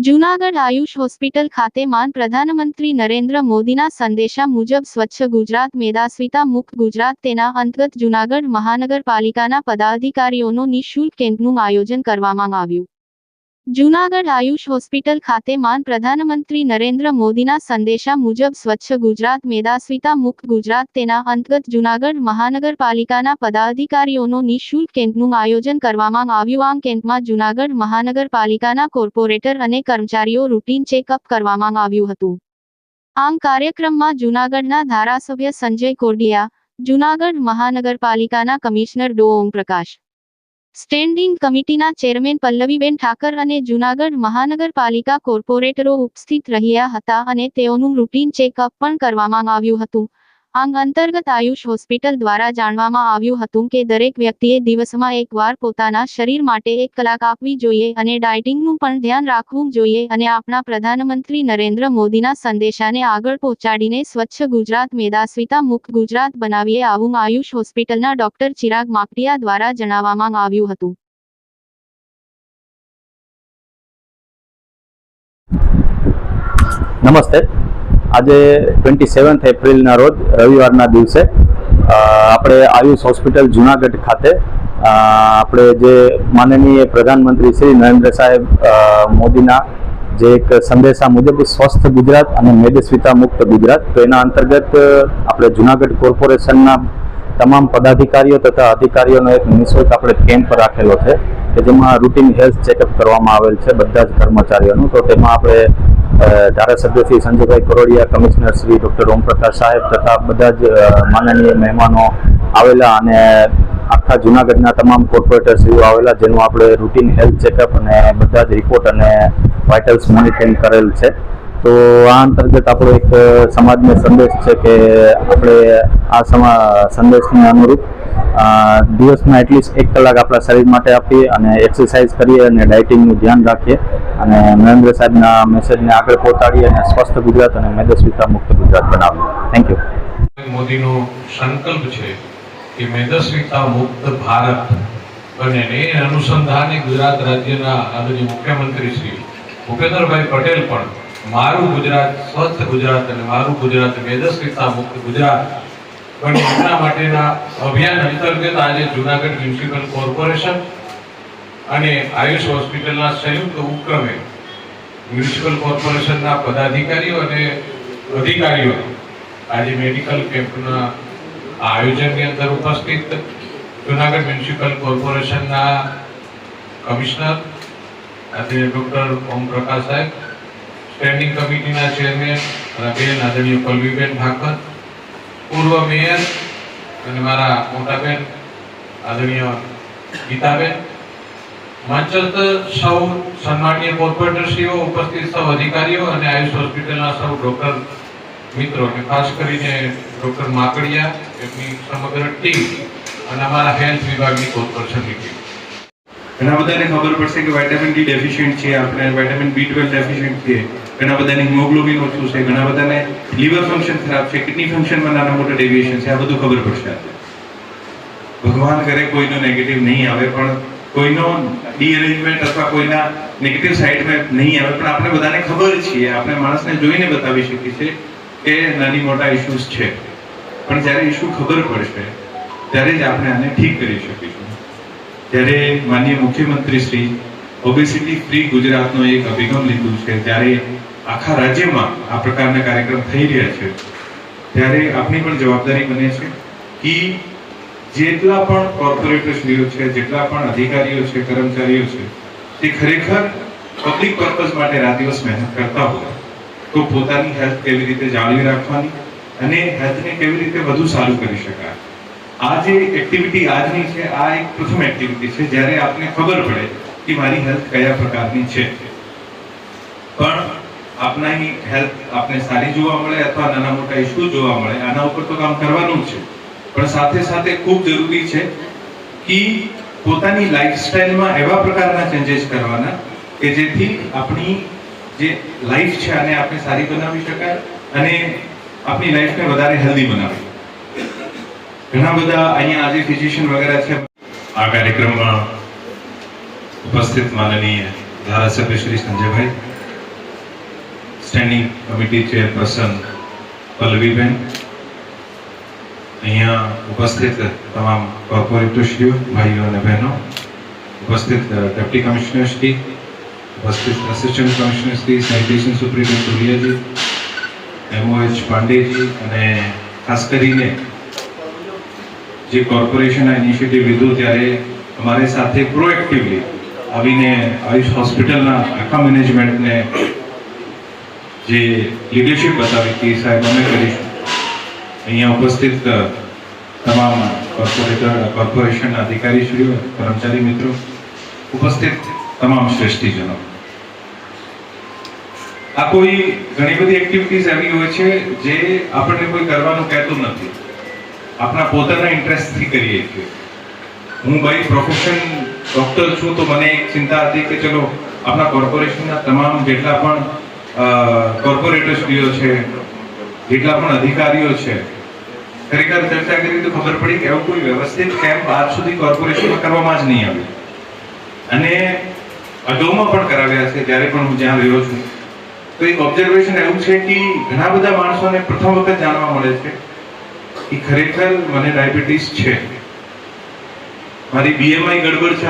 Junagadh Ayush hospital ખાતે માન પ્રધાનમંત્રી નરેન્દ્ર મોદીના સંદેશા મુજબ સ્વચ્છ ગુજરાત મેદાસ્વિતા મુક્ત ગુજરાત તેના અંતર્ગત જૂનાગઢ મહાનગરપાલિકાના પદાધિકારીઓનો નિઃશુલ્ક કેમ્પનું આયોજન કરવામાં આવ્યું. જૂનાગઢ આયુષ હોસ્પિટલ ખાતે માન પ્રધાનમંત્રી નરેન્દ્ર મોદીના સંદેશા મુજબ સ્વચ્છ ગુજરાત મેદાસ્વિતા મુક્ત ગુજરાત તેના અંતર્ગત જૂનાગઢ મહાનગરપાલિકાના પદાધિકારીઓનો નિઃશુલ્ક કેમ્પનું આયોજન કરવામાં આવ્યું. આ કેમ્પમાં જૂનાગઢ મહાનગરપાલિકાના કોર્પોરેટર અને કર્મચારીઓ રૂટીન ચેકઅપ કરવામાં આવ્યું હતું. આમ કાર્યક્રમમાં જૂનાગઢના ધારાસભ્ય સંજય કોરડિયા જૂનાગઢ મહાનગરપાલિકાના કમિશનર ડો. ઓમપ્રકાશ સ્ટેન્ડિંગ કમિટીના ચેરમેન પલ્લવીબેન ઠાકર અને જૂનાગઢ મહાનગરપાલિકા કોર્પોરેટરો ઉપસ્થિત રહ્યા હતા અને તેઓનું રૂટીન ચેકઅપ પણ કરવામાં આવ્યું હતું. આંગ અંતર્ગત આયુષ હોસ્પિટલ દ્વારા જાણવામાં આવ્યું હતું કે દરેક વ્યક્તિએ દિવસમાં એકવાર પોતાના શરીર માટે એક કલાક આપવી જોઈએ અને ડાયટિંગનું પણ ધ્યાન રાખવું જોઈએ અને આપણા પ્રધાનમંત્રી નરેન્દ્ર મોદીના સંદેશાને આગળ પહોંચાડીને સ્વચ્છ ગુજરાત મેદાસ્વિતા મુક્ત ગુજરાત બનાવીએ આવું આયુષ હોસ્પિટલના ડોક્ટર ચિરાગ માકડિયા દ્વારા જણાવવામાં આવ્યું હતું. નમસ્તે. આજે ટ્વેન્ટી સેવન્થ એપ્રિલના રોજ, રવિવારના દિવસે આપણે આયુષ હોસ્પિટલ જુનાગઢ ખાતે આપણે જે માનનીય પ્રધાનમંત્રી શ્રી નરેન્દ્ર સાહેબ મોદીના જે એક સંદેશા મુજબ સ્વસ્થ ગુજરાત અને મેદસ્વિતા મુક્ત ગુજરાત, તો એના અંતર્ગત આપણે જુનાગઢ કોર્પોરેશનના તમામ પદાધિકારીઓ તથા અધિકારીઓનો એક નિઃશુલ્ક આપણે કેમ્પ રાખેલો છે, કે જેમાં રૂટીન હેલ્થ ચેકઅપ કરવામાં આવેલ છે, બધા જ કર્મચારીઓનું, તો તેમાં આપણે ધારાસભ્ય શ્રી સંજયભાઈ કરોડિયા, કમિશનર શ્રી ડૉક્ટર ઓમપ્રકાશ સાહેબ તથા બધા જ માનનીય મહેમાનો આવેલા અને આખા જુનાગઢના તમામ કોર્પોરેટરશ્રીઓ આવેલા જેનું આપણે રૂટીન હેલ્થ ચેકઅપ અને બધા જ રિપોર્ટ અને વાઇટલ્સ મોનિટરિંગ કરેલ છે. તો આ અંતર્ગત આપણો એક સમાજને સંદેશ છે કે આપણે આ સંદેશને અનુરૂપ દિવસમાં એટલીસ્ટ એક કલાક આપણા શરીર માટે આપીએ અને એક્સરસાઇઝ કરીએ અને ડાયટિંગનું ધ્યાન રાખીએ. અને નરેન્દ્ર સાહેબના મેસેજને આગળ પહોંચાડીએ અને સ્વસ્થ ગુજરાત અને મેદસ્વીતા મુક્ત ગુજરાત બનાવીએ. થેન્ક યુ મોદીનો સંકલ્પ છે કે મેદસ્વીતા મુક્ત ભારત બને ને અનુસંધાને ગુજરાત રાજ્યના આદરણીય મુખ્યમંત્રી શ્રી ભૂપેન્દ્રભાઈ પટેલ પણ મારું ગુજરાત સ્વસ્થ ગુજરાત અને મારું ગુજરાત મેદસ્વીતા મુક્ત ગુજરાત પણ એના માટેના અભિયાન અંતર્ગત આજે જુનાગઢ મ્યુનિસિપલ કોર્પોરેશન અને આયુષ હોસ્પિટલના સંયુક્ત ઉપક્રમે મ્યુનિસિપલ કોર્પોરેશનના પદાધિકારીઓ અને અધિકારીઓ આજે મેડિકલ કેમ્પના આયોજનની અંદર ઉપસ્થિત જુનાગઢ મ્યુનિસિપલ કોર્પોરેશનના કમિશનર આજે ડૉક્ટર ઓમ પ્રકાશ સાહેબ સ્ટેન્ડિંગ કમિટીના ચેરમેન અને બેન આદરણીય પલ્લવીબેન ઠાકર, પૂર્વ મેયર અને મારા મોટા બેન આદરણીય ગીતાબેન મંચસ્થ સૌ સન્માનીય કોર્પોરેટરશ્રીઓ, ઉપસ્થિત સૌ અધિકારીઓ અને આયુષ હોસ્પિટલના સૌ ડોક્ટર મિત્રો અને ખાસ કરીને ડોક્ટર માકડિયા એમની સમગ્ર ટીમ અને અમારા હેલ્થ વિભાગની કોર્પોરેશનની ટીમ. ઘણા બધાને ખબર પડશે કે વિટામિન ડી ડેફિશિયન્ટ છે, આપણે વિટામિન બી ટ્વેલ્વ ડેફિશિયન્ટ છે. ઘણા બધાને હિમોગ્લોબિન ઓછું છે, ઘણા બધાને લીવર ફંક્શન ખરાબ છે કિડની ફંક્શનમાં નાના મોટા ડેવિએશન છે, આ બધું ખબર પડશે ભગવાન કરે કોઈનો નેગેટિવ નહીં આવે, પણ કોઈનો ડીઅરેન્જમેન્ટ અથવા કોઈના નેગેટિવ સાઈડમાં નહીં આવે, પણ આપણે બધાને ખબર છીએ, આપણે માણસને જોઈને બતાવી શકીએ છીએ કે નાની મોટા ઇશ્યુઝ છે. પણ જ્યારે ઇશ્યુ ખબર પડશે, ત્યારે જ આપણે આને ઠીક કરી શકીશું. ત્યારે માનનીય મુખ્યમંત્રી શ્રી ઓબેસિટી ફ્રી ગુજરાતનો એક અભિગમ લીધું છે, ત્યારે આખા રાજ્યમાં આ પ્રકારના કાર્યક્રમ થઈ રહ્યા છે. ત્યારે આપની પણ જવાબદારી બને છે કે જેટલા પણ કોર્પોરેટરશ્રીઓ છે, જેટલા પણ અધિકારીઓ છે, કર્મચારીઓ છે, તે ખરેખર પબ્લિક પર્પઝ માટે રાત દિવસ મહેનત કરતા હોય તો પોતાની હેલ્થ કેવી રીતે જાળવી રાખવાની અને હેલ્થને કેવી રીતે વધુ સારું કરી શકાય. આ જે એક્ટિવિટી આજની છે, આ એક પ્રથમ એક્ટિવિટી છે, જ્યારે આપને ખબર પડે કે મારી હેલ્થ કયા પ્રકારની છે. પણ આપનાની હેલ્થ આપને સારી જોવા મળે અથવા નાના મોટા ઇશ્યુ જોવા મળે, આના ઉપર તો કામ કરવાનું છે. પણ સાથે સાથે ખૂબ જરૂરી છે કે પોતાની લાઈફસ્ટાઈલમાં એવા પ્રકારના ચેન્જીસ કરવાના કે જેથી આપણી જે લાઈફ છે આને આપણે સારી બનાવી શકાય અને આપણી લાઈફને વધારે હેલ્ધી બનાવી. ઘણા બધા અહીંયા આજે ફિઝિશિયન વગેરે છે. આ કાર્યક્રમમાં ઉપસ્થિત માનનીય ધારાસભ્ય Shri Sanjaybhai standing committee chairperson Pallaviben. અહીંયા ઉપસ્થિત તમામ કોર્પોરેટરશ્રીઓ ભાઈઓ અને બહેનો, ઉપસ્થિત ડેપ્ટી કમિશનરશ્રી ઉપસ્થિત અસિસ્ટન્ટ કમિશનરશ્રી સેનિટેશન સુપ્રિન્ટેન્ડન્ટ ધુલિયાજી એમઓએચ પાંડેજી અને ખાસ કરીને જે કોર્પોરેશન આ ઇનિશિયેટિવ લીધું ત્યારે અમારી સાથે પ્રોએક્ટિવલી આવીને આયુષ હોસ્પિટલના આખા મેનેજમેન્ટને જે લીડરશિપ બતાવી હતી સાહેબ અમે કરીશું. અહીંયા ઉપસ્થિત તમામ કોર્પોરેટર કોર્પોરેશનના અધિકારીશ્રીઓ, કર્મચારી મિત્રો, ઉપસ્થિત તમામ શ્રેષ્ઠીજનો. આ કોઈ ઘણી બધી એક્ટિવિટીઝ એવી હોય છે જે આપણને કોઈ કરવાનું કહેતું નથી. આપણા પોતાના ઇન્ટરેસ્ટથી કરીએ છીએ. હું ભાઈ પ્રોફેશન ડોક્ટર છું તો મને એક ચિંતા હતી કે ચલો, આપણા કોર્પોરેશનના તમામ જેટલા પણ કોર્પોરેટરશ્રીઓ છે, જેટલા પણ અધિકારીઓ છે, ખરેખર ચર્ચા કરી તો ખબર પડી કે એવું કોઈ વ્યવસ્થિત કેમ્પ આજ સુધી કોર્પોરેશનમાં કરવામાં જ નહીં આવ્યું. અને અગાઉમાં પણ કરાવ્યા છે જ્યારે પણ હું જ્યાં રહ્યો છું. તો એક ઓબ્ઝર્વેશન એવું છે કે ઘણા બધા માણસોને પ્રથમ વખત જાણવા મળે છે કે ખરેખર મને ડાયાબિટીસ છે. મારી બીએમઆઈ ગડબડ છે.